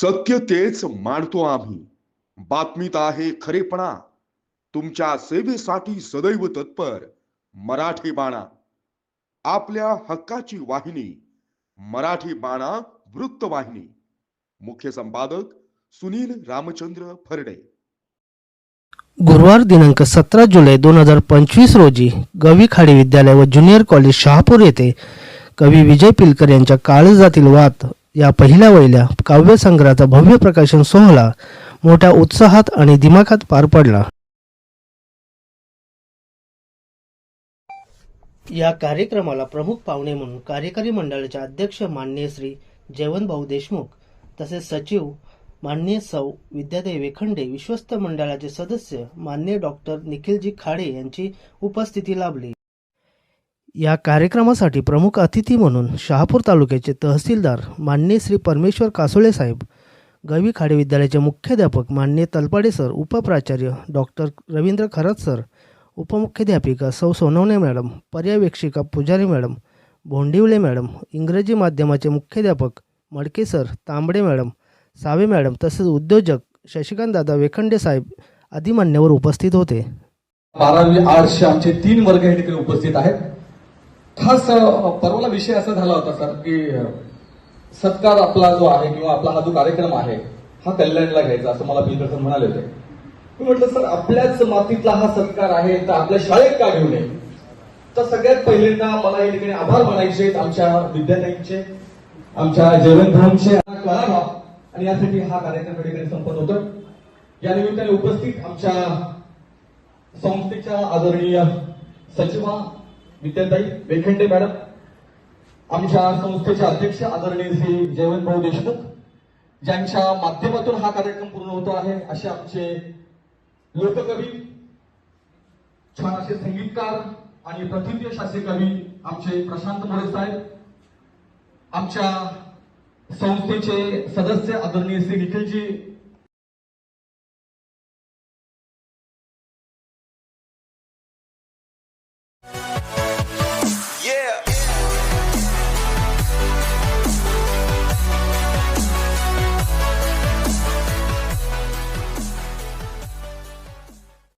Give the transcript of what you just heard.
सत्य तेच मांडतो आम्ही. बातमीत आहे खरेपणा. तुमच्या सेवेसाठी सदैव तत्पर मराठी बाणा. आपल्या हक्काची वाहिनी मराठी बाणा वृत्तवाहिनी मुख्य संपादक सुनील रामचंद्र फरडे. गुरुवार दिनांक सतरा जुलै दोन हजार पंचवीस रोजी गवी खाडी विद्यालय व ज्युनियर कॉलेज शहापूर येथे कवी विजय पिलकर यांच्या काळजातील वात या पहिल्या वहिल्या काव्यसंग्रहाचा भव्य प्रकाशन सोहळा मोठ्या उत्साहात आणि दिमाखात पार पडला. या कार्यक्रमाला प्रमुख पाहुणे म्हणून कार्यकारी मंडळाचे अध्यक्ष माननीय श्री जयवंतभाऊ देशमुख तसेच सचिव माननीय सौ विद्यादेवी वेखंडे विश्वस्त मंडळाचे सदस्य माननीय डॉक्टर निखिलजी खाडे यांची उपस्थिती लाभली. या कार्यक्रमासाठी प्रमुख अतिथी म्हणून शहापूर तालुक्याचे तहसीलदार मान्य श्री परमेश्वर कासोळे साहेब गवी खाडे विद्यालयाचे मुख्याध्यापक मान्य तलपाडे सर उपप्राचार्य डॉक्टर रवींद्र खरात सर उपमुख्याध्यापिका सौ सोनवणे मॅडम पर्यवेक्षिका पुजारी मॅडम भोंडिवले मॅडम इंग्रजी माध्यमाचे मुख्याध्यापक मडके सर तांबडे मॅडम सावे मॅडम तसेच उद्योजक शशिकांत दादा वेखंडे साहेब आदी मान्यवर उपस्थित होते. बारावी आर्ट्सचे आमचे तीन वर्ग या ठिकाणी उपस्थित आहेत. खास परवाला विषय असा झाला होता सर की सत्कार आपला जो आहे किंवा आपला हा जो कार्यक्रम आहे हा कल्याणला घ्यायचा असं मला बिलकर म्हणाले होते. मी म्हटलं सर आपल्याच मातीतला हा सत्कार आहे तर आपल्या शाळेत का घेऊ नये? तर सगळ्यात पहिल्यांदा मला या ठिकाणी आभार मानायचे आहेत आमच्या विद्यार्थ्यांचे आमच्या जेवणधामचे कळावा आणि यासाठी हा कार्यक्रम या ठिकाणी संपन्न होतो या निमित्ताने उपस्थित आमच्या संस्थेच्या आदरणीय सचिवा विद्याताई वेखंडे मॅडम आमच्या संस्थेचे अध्यक्ष आदरणीय श्री जयवंत भाऊ देशमुख ज्यांच्या माध्यमातून हा कार्यक्रम पूर्ण होतो आहे असे आमचे लोककवी छान असे संगीतकार आणि प्रथित शास्त्रीय कवी आमचे प्रशांत मोरे साहेब आमच्या संस्थेचे सदस्य आदरणीय श्री निखिलजी